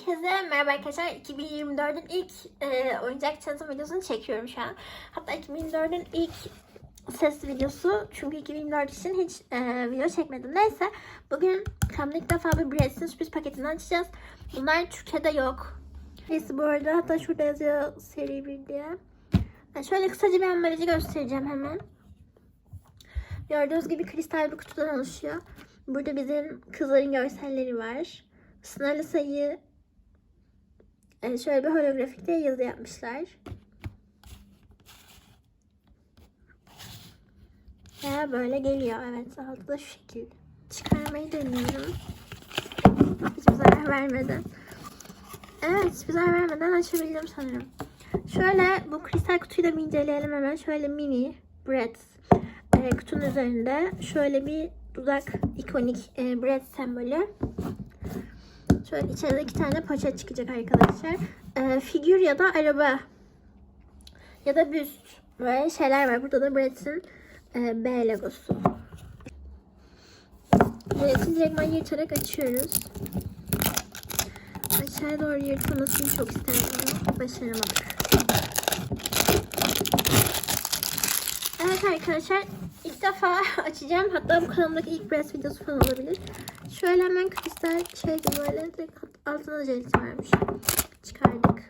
Herkese merhaba arkadaşlar. 2024'ün ilk e, oyuncak tanıtım videosunu çekiyorum şu an. Hatta 2024'ün ilk ses videosu. Çünkü 2024 için hiç e, video çekmedim. Neyse bugün kanalda ilk defa bir Bratst'in sürpriz paketini açacağız. Bunlar Türkiye'de yok. Neyse bu arada hatta şurada yazıyor seri 1 diye. Yani şöyle kısaca bir ambalajı göstereceğim hemen. Gördüğünüz gibi kristal bir kutudan oluşuyor. Burada bizim kızların görselleri var. Sınırlı sayı e, şöyle bir holografikte yazı yapmışlar. Ve böyle geliyor. Evet altı da şu şekil. Çıkarmayı deniyorum. Hiçbir zarar vermeden. Evet hiçbir zarar vermeden açabildim sanırım. Şöyle bu kristal kutuyu da bir inceleyelim hemen. Şöyle mini bread e, kutunun üzerinde şöyle bir dudak ikonik e, bread sembolü. Şöyle içeride iki tane poşet çıkacak arkadaşlar. E, figür ya da araba ya da büst böyle şeyler var. Burada da Brett'in e, B logosu. Brett'in direktman yırtarak açıyoruz. Aşağıya doğru yırtılmasını çok isterdim ama başaramadık. Evet arkadaşlar ilk defa açacağım. Hatta bu kanalımdaki ilk breast videosu falan olabilir. Şöyle hemen kristal şey gibi böyle direkt altına da varmış. Çıkardık.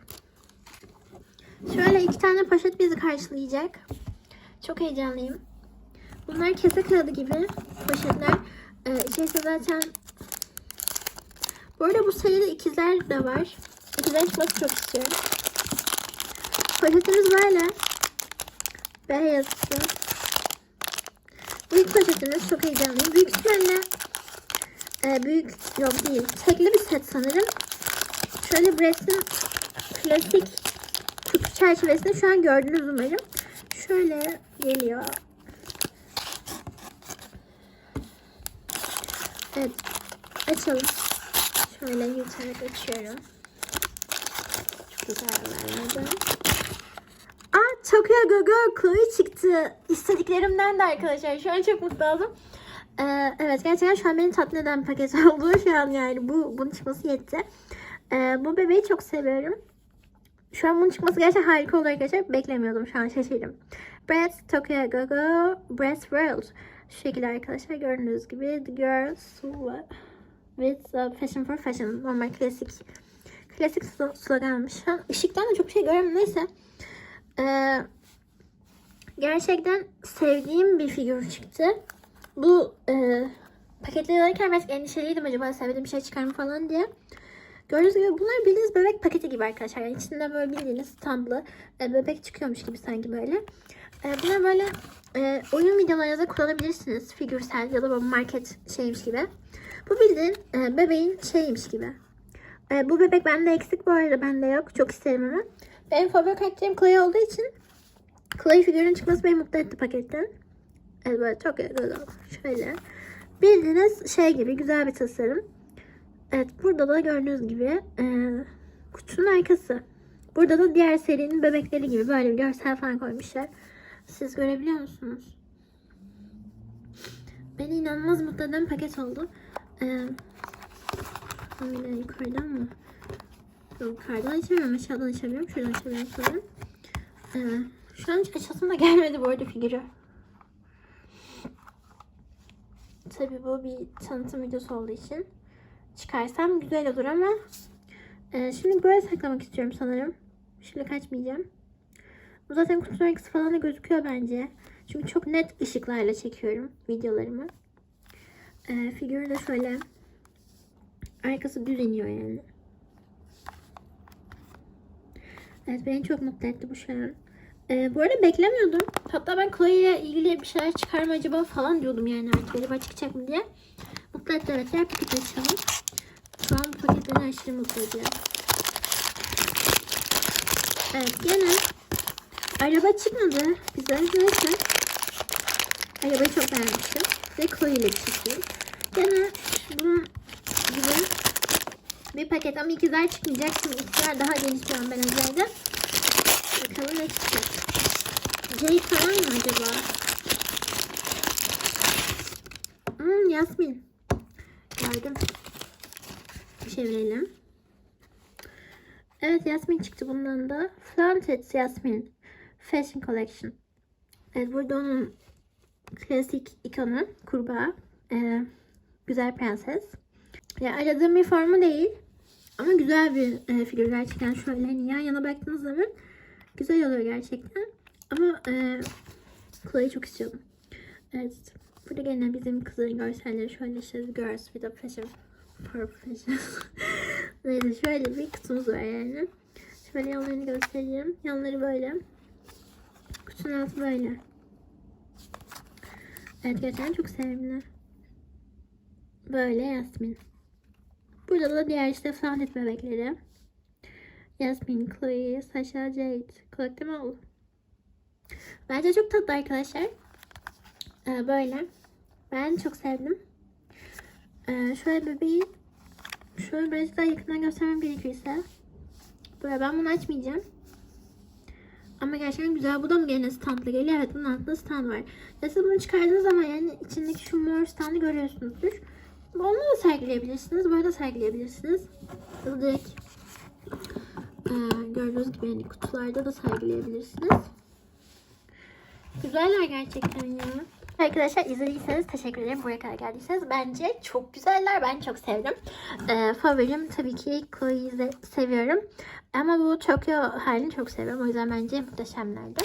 Şöyle iki tane poşet bizi karşılayacak. Çok heyecanlıyım. Bunlar kese kağıdı gibi poşetler. Ee, içerisinde zaten bu arada bu seride ikizler de var. İkizler çıkması çok istiyorum. Poşetimiz böyle. Beyazı. Büyük poşetimiz çok heyecanlıyım. Büyük ihtimalle e, büyük yok değil. Tekli bir set sanırım. Şöyle Brest'in klasik kutu çerçevesinde şu an gördünüz umarım. Şöyle geliyor. Evet. Açalım. Şöyle yutarak açıyorum. Çok güzel vermeden. Tokyo Gogo Chloe çıktı. İstediklerimden de arkadaşlar. Şu an çok mutlu oldum. Ee, evet gerçekten şu an beni tatmin eden paket oldu. Şu an yani bu bunun çıkması yetti. Ee, bu bebeği çok seviyorum. Şu an bunun çıkması gerçekten harika oldu arkadaşlar. Beklemiyordum şu an şaşırdım. Breath Tokyo Gogo Breath World. Şu şekilde arkadaşlar gördüğünüz gibi The Girls with Fashion for Fashion. Normal klasik klasik slo- sloganmış. An ışıktan da çok şey göremiyorum. Neyse. Ee, gerçekten sevdiğim bir figür çıktı. Bu e, paketleri alırken biraz endişeliydim acaba sevdiğim bir şey çıkar mı falan diye. Gördüğünüz gibi bunlar bildiğiniz bebek paketi gibi arkadaşlar. Yani içinde böyle bildiğiniz tablo e, bebek çıkıyormuş gibi sanki böyle. E, bunlar böyle e, oyun videolarınızda kullanabilirsiniz. Figürsel ya da böyle market şeymiş gibi. Bu bildiğin e, bebeğin şeymiş gibi. E, bu bebek bende eksik bu arada bende yok. Çok isterim ama. Benim favori karakterim Chloe olduğu için Chloe figürünün çıkması beni mutlu etti paketten. Evet böyle çok güzel. Şöyle. Bildiğiniz şey gibi güzel bir tasarım. Evet burada da gördüğünüz gibi e, kutunun arkası. Burada da diğer serinin bebekleri gibi böyle bir görsel falan koymuşlar. Siz görebiliyor musunuz? Beni inanılmaz mutlu eden paket oldu. Ee, yukarıdan mı? Yok yukarıdan açamıyorum. Aşağıdan açabiliyorum. Şuradan açabiliyorum sanırım. Ee, şu an hiç açasım da gelmedi bu arada figürü. Tabii bu bir tanıtım videosu olduğu için çıkarsam güzel olur ama e, şimdi böyle saklamak istiyorum sanırım. Şimdi kaçmayacağım. Bu zaten kutunun arkası falan da gözüküyor bence. Çünkü çok net ışıklarla çekiyorum videolarımı. E, figürü de şöyle arkası düz iniyor yani. Evet beni çok mutlu etti bu an. Ee, bu arada beklemiyordum. Hatta ben Chloe ile ilgili bir şeyler çıkar mı acaba falan diyordum yani artık acaba çıkacak mı diye. Mutlu etti evet. Diğer paketi açalım. Şu an bu paket beni aşırı mutlu ediyor. Evet gene araba çıkmadı bize. Neyse. Arabayı çok beğenmiştim. Ve Chloe ile çıktı. Gene bunun gibi bir paket ama ikizler çıkmayacak. Şimdi ikizler daha geniş bir ambalajlarda. Bakalım ne çıkacak. Jay falan mı acaba? Hmm, Yasmin. Gördüm. Çevirelim. Evet Yasmin çıktı bundan da. Flaunted Yasmin Fashion Collection. Evet burada onun klasik ikonu kurbağa. Ee, güzel prenses. Ya aradığım bir formu değil. Ama güzel bir e, figür gerçekten şöyle hani yan yana baktığınız zaman güzel oluyor gerçekten. Ama e, Chloe'yi çok istiyordum. Evet. Burada gene bizim kızların görselleri şöyle işte girls with a passion for fashion. Neyse şöyle bir kutumuz var yani. Şöyle yanlarını göstereyim. Yanları böyle. Kutunun altı böyle. Evet gerçekten çok sevimli. Böyle Yasmin. Burada da diğer işte Flanet bebekleri. Yasmin, Chloe, Sasha, Jade. Collect them all. Bence çok tatlı arkadaşlar. Ee, böyle. Ben çok sevdim. Ee, şöyle bebeği şöyle biraz daha yakından göstermem gerekirse. Böyle ben bunu açmayacağım. Ama gerçekten güzel. Bu da mı gene standla geliyor? Evet bunun altında stand var. Ya siz bunu çıkardığınız zaman yani içindeki şu mor standı görüyorsunuzdur. Onu da sergileyebilirsiniz. Böyle de sergileyebilirsiniz. Direkt e, gördüğünüz gibi yani kutularda da sergileyebilirsiniz. Güzeller gerçekten ya. Arkadaşlar izlediyseniz teşekkür ederim. Buraya kadar geldiyseniz bence çok güzeller. Ben çok sevdim. Ee, favorim tabii ki Chloe'yi seviyorum. Ama bu Tokyo halini çok seviyorum. O yüzden bence muhteşemlerdi.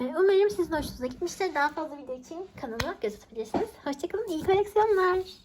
Ee, umarım sizin hoşunuza gitmiştir. Daha fazla video için kanalıma göz atabilirsiniz. Hoşçakalın. İyi koleksiyonlar.